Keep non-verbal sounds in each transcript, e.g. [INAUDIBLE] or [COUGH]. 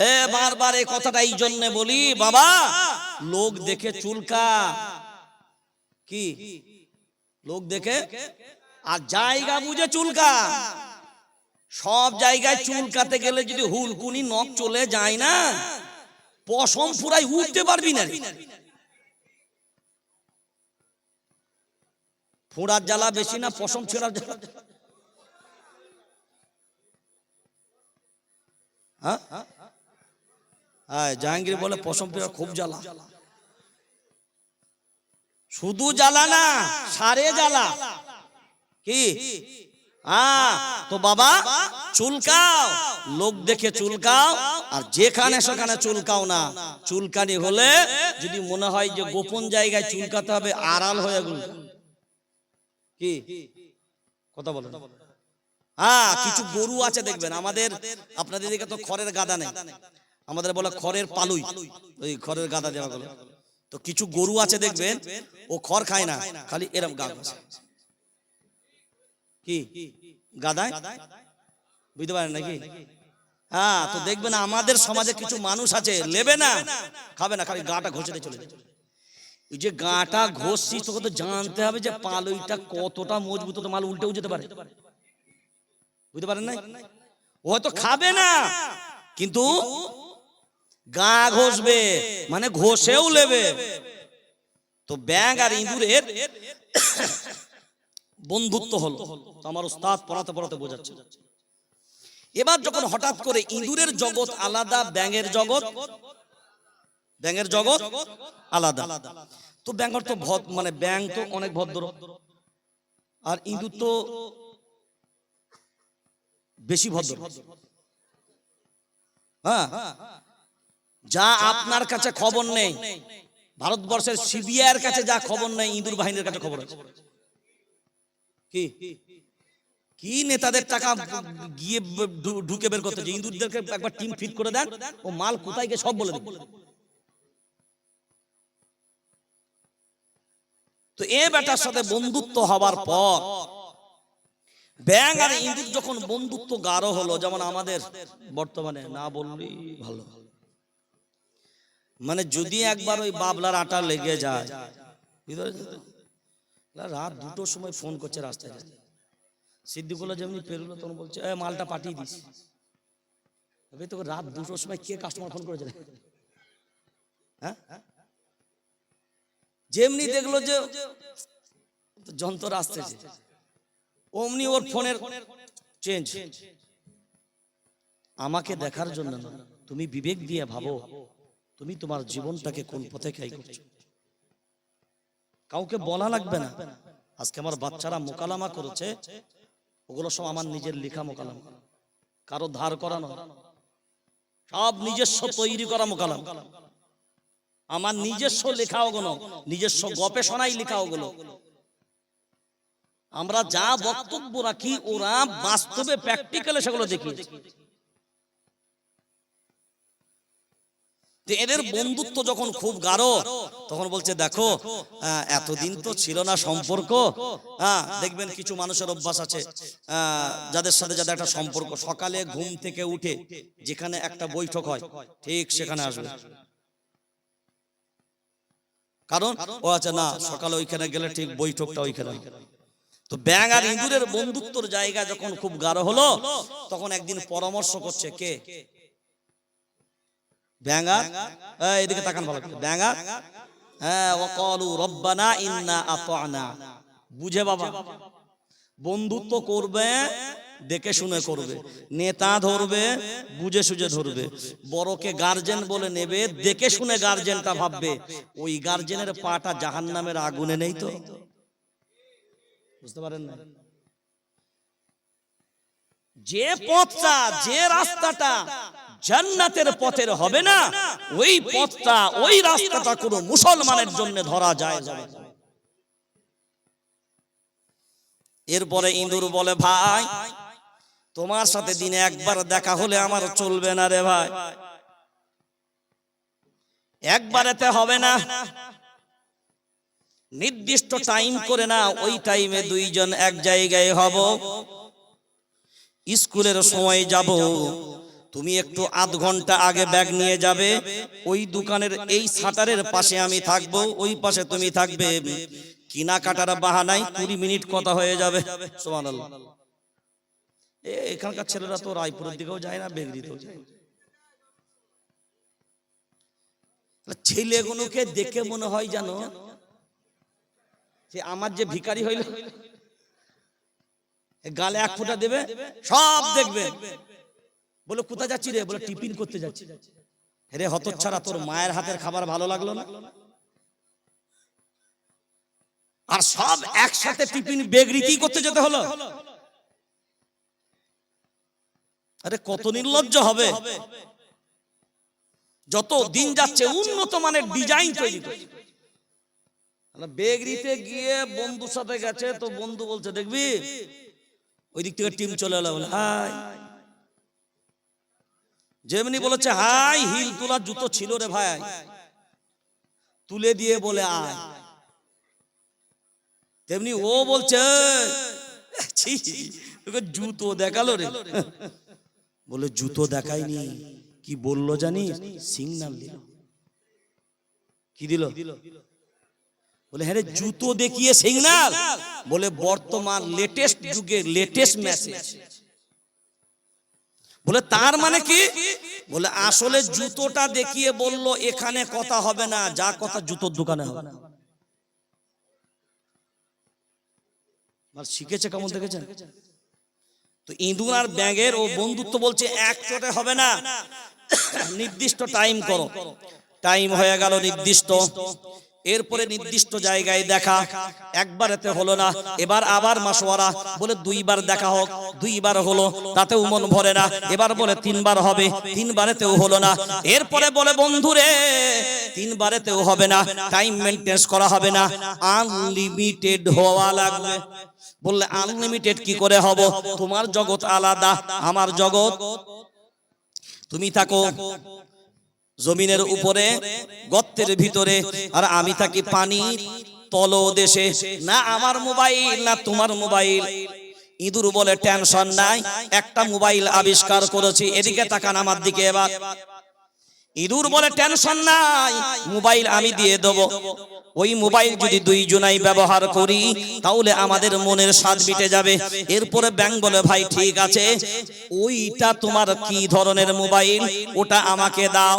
হে, বারবার এই কথাটা এই জন্য বলি, বাবা, লোক দেখে চুলকা। কি? লোক দেখে? আর জায়গা বুঝে চুলকা। সব জায়গায় চুলকাতে গেলে যদি হুলকুনি নখ চলে যায় না, পশম ফুরাই উঠতে পারবি না। ফোড়ার জ্বালা বেশি না, পশম ছেঁড়ার জ্বালা? হ্যাঁ? হ্যাঁ জাহাঙ্গীর বলে পশম ফেরা খুব জ্বালা। শুধু জ্বালা না সারে জ্বালা। কি? হ্যাঁ তো বাবা চুলকাও। লোক দেখে চুলকাও আর যেখানে সেখানে চুলকাও না। চুলকানি হলে যদি মনে হয় যে গোপন জায়গায় চুলকাতে হবে আড়াল হয়ে গেল। কি? কথা বলেন। হ্যাঁ কিছু গরু আছে দেখবেন আমাদের আপনাদের দিকে তো খড়ের গাদা নেই। আমাদের বলে খড়ের পালুই। ওই খড়ের গাদা দেওয়া গেল তো কিছু গরু আছে দেখবেন, ও খড় খায় না, খালি এরম গা। কি? গাদায়? বুঝতে পারেন নাকি? হ্যাঁ তো দেখবেন আমাদের সমাজে কিছু মানুষ আছে নেবে না, খাবে না, খালি গাটা ঘষে চলে এই যে গাটা ঘষছি তোকে তো জানতে হবে যে পালইটা কতটা মজবুত মাল উল্টেও যেতে পারে। বুঝতে পারেন না হয়তো খাবে না, কিন্তু গা ঘষবে মানে ঘষেও নেবে তো ব্যাং আর ইঁদুরের বন্ধুত্ব হলো। তো আমার উস্তাদ পড়াতে পড়াতে বোঝাচ্ছে। এবার যখন হঠাৎ করে ইঁদুরের জগৎ আলাদা ব্যাঙের জগৎ ব্যাঙের জগৎ আলাদা। তো ব্যাঙর তো ভদ- মানে ব্যাং তো অনেক ভদ্র। আর ইঁদুর তো বেশি ভদ্র। হ্যাঁ? যা আপনার কাছে খবর নেই, ভারতবর্ষের সিবিআইয়ের কাছে যা খবর নেই, ইঁদুর বাহিনীর কাছে খবর আছে। কি? কি নেতাদের টাকা গিয়ে ঢুকে বের করতে? ইঁদুরদেরকে একবার টিম ফিট করে দেন, ও মাল কোথায় গিয়ে সব বলে দেবে। তো এ বেটার সাথে বন্ধুত্ব হবার পর ব্যাং আর ইঁদুর যখন বন্ধুত্ব গাঢ় হলো, যেমন আমাদের বর্তমানে, না বললেই ভালো। মানে যদি একবার ওই বাবলার আটা লেগে যায়। রাত দুটোর সময় ফোন করছে রাস্তায় রাস্তায় যেমনি পেরোলো তখন বলছে এ মালটা পাঠিয়ে দিস। রাত দুটোর সময় কে কাস্টমার ফোন করেছে? হ্যাঁ? যেমনি দেখল যে যন্ত্র আসতেছে অমনি ওর ফোনের চেঞ্জ আমাকে দেখার জন্য তুমি বিবেক দিয়ে ভাবো। তুমি তোমার জীবনটাকে কোন পথে খাই করছ? কাউকে বলা লাগবে না। আজকে আমার বাচ্চারা মোকালামা করেছে। ওগুলো সব আমার নিজের লেখা মোকালামা। কারও ধার করানো। সব নিজস্ব তৈরি করা মোকালাম। আমার নিজস্ব লেখা ওগুলো। নিজস্ব গবেষণাই লেখা ওগুলো। আমরা যা বক্তব্য রাখি ওরা বাস্তবে প্র্যাকটিক্যালে সেগুলো দেখিয়েছে। এদের বন্ধুত্ব যখন খুব গাঢ়, তখন বলছে, দেখো এতদিন তো ছিল না সম্পর্ক। হ্যাঁ দেখবেন কিছু মানুষের অভ্যাস আছে যাদের সাথে যাদের একটা সম্পর্ক। সকালে ঘুম থেকে উঠে যেখানে একটা বৈঠক হয়, ঠিক সেখানে আসবে। কারণ ও আচ্ছা না, সকালে ওইখানে গেলে ঠিক বৈঠকটা ওইখানে। তো ব্যাং আর ইঁদুরের বন্ধুত্বর জায়গা যখন খুব গাঢ় হলো, তখন একদিন পরামর্শ করছে, কে? ব্যাঙা? এই, এদিকে তাকান ভালো। ব্যাঙা? হ্যাঁ ওয়াকালু রব্বানা ইন্না আতানা। বুঝে বাবা। বন্ধুত্ব করবে দেখে শুনে করবে। নেতা ধরবে বুঝে সুঝে ধরবে। বড়কে গার্জেন বলে নেবে দেখে শুনে গার্জেনটা ভাববে। ওই গার্জেনের পাটা জাহান্নামের আগুনে নেই তো? বুঝতে পারেন না? যে পথটা, যে রাস্তাটা জান্নাতের পথের হবে না, ওই পথটা, ওই রাস্তাটা কোনো মুসলমানের জন্য ধরা যায় যাবে এরপরে ইঁদুর বলে, ভাই, তোমার সাথে দিনে একবার দেখা হলে আমার চলবে না রে ভাই। একবারেতে হবে না। নির্দিষ্ট টাইম করে না ওই টাইমে দুইজন এক জায়গায় হব। স্কুলের সময় যাব। তুমি একটু আধ ঘণ্টা আগে ব্যাগ নিয়ে যাবে। ওই দোকানের এই শাটারের পাশে আমি থাকব, ওই পাশে তুমি থাকবে। কিনা কাটার বাহানায় কুড়ি মিনিট কথা হয়ে যাবে। এ, এখানকার ছেলেরা তো রায়পুরের দিকেও যায় না, বেগড়িতেও যায়। ছেলেগুলোকে দেখে মনে হয় জানো যে আমার যে ভিখারি হইল গালে এক ফোঁটা দেবে সব দেখবে। বলে কোথায় যাচ্ছি রে? বলে টিফিন করতে যাচ্ছি। রে হতচ্ছাড়া তোর মায়ের হাতের খাবার ভালো লাগল না? আর সব একসাথে টিফিন বেগরিতি করতে যেতে হলো? আরে কত নির্লজ্জ হবে। যত দিন যাচ্ছে উন্নত মানের ডিজাইন তৈরি করছে। বেগরিতে গিয়ে বন্ধুর সাথে গেছে তো বন্ধু বলছে দেখবি? ওই দিক থেকে টিম চলে এলো বলে হাই। যেমনি বলেছে হাই হিল তোলার জুতো ছিল রে ভাই। তুলে দিয়ে বলে আয়। তেমনি ও বলছে তোকে জুতো দেখাল রে। [LAUGHS] বলে জুতো দেখায়নি কি বলল জানিস? সিগনাল দিল? কি দিল? বলে হ্যাঁ জুতো দেখিয়ে সিগনাল বলে, বর্তমান লেটেস্ট যুগে লেটেস্ট মেসেজ বলে, তার মানে কি? বলে, আসলে জুতোটা দেখিয়ে বলল, এখানে কথা হবে না, যা কথা জুতোর দোকানে হবে। শিখেছে কেমন দেখেছেন? তো ইঁদুর আর ব্যাঙের ও বন্ধুত্ব বলছে, এক চোটে হবে না। নির্দিষ্ট টাইম করো। টাইম হয়ে গেল নির্দিষ্ট। এরপরে নির্দিষ্ট জায়গায় দেখা। একবারেতে হলো না। এবার আবার মাসোয়ারা বলে দুইবার দেখা হোক দুইবার হলো তাতেও মন ভরে না। এবার বলে তিনবার হবে তিনবারেতেও হলো না। এরপরে বলে বন্ধুরে তিনবারেতেও হবে না। টাইম মেনটেন্স করা হবে না। আনলিমিটেড হওয়া লাগবে। বললে আনলিমিটেড কি করে হব? তোমার জগৎ আলাদা আমার জগৎ। তুমি থাকো। জমিনের উপরে গর্তের ভিতরে আর আমি থাকি পানি তল দেশে না আমার মোবাইল না তোমার মোবাইল। ইঁদুর বলে টেনশন নাই একটা মোবাইল আবিষ্কার করেছি। এদিকে তাকান আমার দিকে। এবার। ইঁদুর বলে টেনশন নাই, মোবাইল আমি দিয়ে দেবো। ওই মোবাইল যদি দুই জনাই ব্যবহার করি, তাহলে আমাদের মনের স্বাদ মিটে যাবে। এরপরে ব্যাং বলে, ভাই, ঠিক আছে, ওইটা তোমার কি ধরনের মোবাইল? ওটা আমাকে দাও।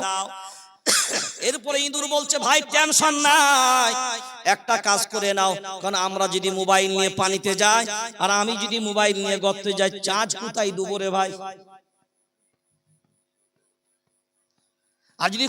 এরপরে ইঁদুর বলছে, ভাই, টেনশন নাই, একটা কাজ করে নাও। কারণ আমরা যদি মোবাইল নিয়ে পানিতে যাই, আর আমি যদি মোবাইল নিয়ে গর্তে যাই চার্জ কোথায় দুবরে ভাই? আর যদি